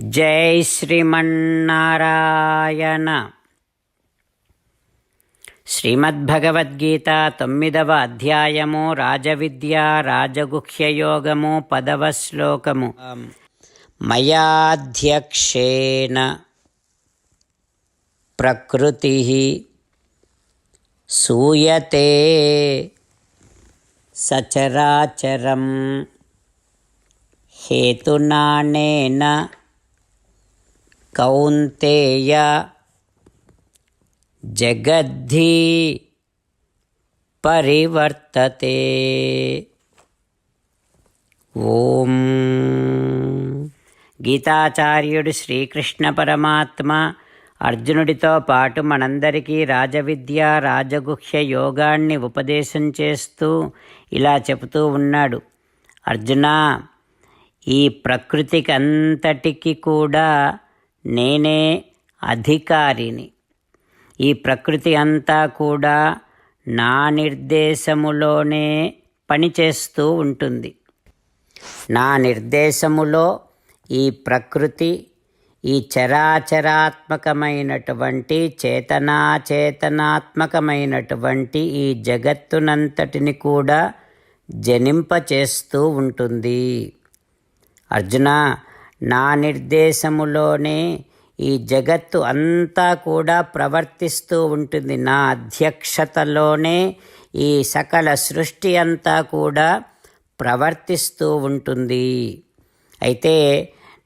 జై శ్రీమన్నారాయణ. శ్రీమద్భగవద్గీత తొమ్మిదవ అధ్యాయము రాజవిద్య రాజగుహ్యయోగము పదవ శ్లోకము. మయాధ్యక్షేణ ప్రకృతి సూయతే సచరాచరం హేతునానేన కౌంతేయ జగద్ధి పరివర్తతే. ఓం. గీతాచార్యుడు శ్రీకృష్ణ పరమాత్మ అర్జునుడితో పాటు మనందరికీ రాజవిద్య రాజగుహ్య యోగాన్ని ఉపదేశం చేస్తూ ఇలా చెబుతూ ఉన్నాడు. అర్జున ఈ ప్రకృతికి అంతటికి కూడా నేనే అధికారిని. ఈ ప్రకృతి అంతా కూడా నా నిర్దేశములోనే పనిచేస్తూ ఉంటుంది. నా నిర్దేశములో ఈ ప్రకృతి ఈ చరాచరాత్మకమైనటువంటి చేతనాచేతనాత్మకమైనటువంటి ఈ జగత్తునంతటిని కూడా జనింపచేస్తూ ఉంటుంది. అర్జున నా నిర్దేశములోనే ఈ జగత్తు అంతా కూడా ప్రవర్తిస్తూ ఉంటుంది. నా అధ్యక్షతలోనే ఈ సకల సృష్టి అంతా కూడా ప్రవర్తిస్తూ ఉంటుంది. అయితే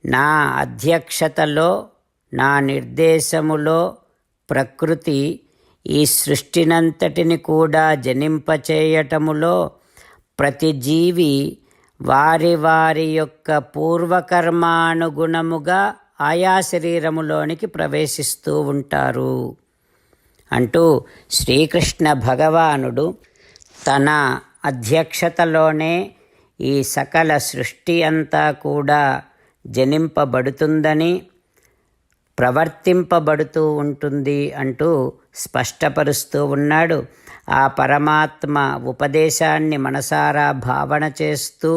నా అధ్యక్షతలో నా నిర్దేశములో ప్రకృతి ఈ సృష్టినంతటిని కూడా జనింపచేయటములో ప్రతి జీవి వారి వారి యొక్క పూర్వకర్మానుగుణముగా ఆయా శరీరములోనికి ప్రవేశిస్తూ ఉంటారు. అంటూ శ్రీకృష్ణ భగవానుడు తన అధ్యక్షతలోనే ఈ సకల సృష్టి అంతా కూడా జనింపబడుతుందని ప్రవర్తింపబడుతూ ఉంటుంది అంటూ స్పష్టపరుస్తూ ఉన్నాడు. ఆ పరమాత్మ ఉపదేశాన్ని మనసారా భావన చేస్తూ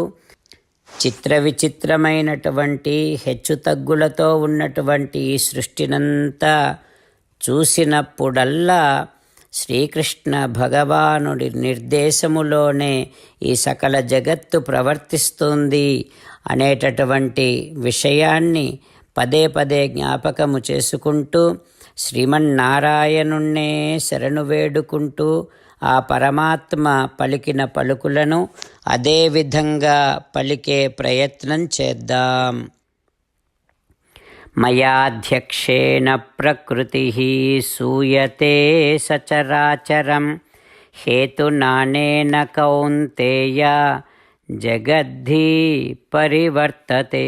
చిత్ర విచిత్రమైనటువంటి హెచ్చుతగ్గులతో ఉన్నటువంటి ఈ సృష్టినంతా చూసినప్పుడల్లా శ్రీకృష్ణ భగవానుడి నిర్దేశములోనే ఈ సకల జగత్తు ప్రవర్తిస్తుంది అనేటటువంటి విషయాన్ని పదే పదే జ్ఞాపకము చేసుకుంటూ శ్రీమన్నారాయణుణ్ణే శరణు వేడుకుంటూ ఆ పరమాత్మ పలికిన పలుకులను అదేవిధంగా పలికే ప్రయత్నం చేద్దాం. మయాధ్యక్షేణ ప్రకృతి సూయతే సచరాచరం హేతునానేన కౌంతేయ జగద్ధి పరివర్తతే.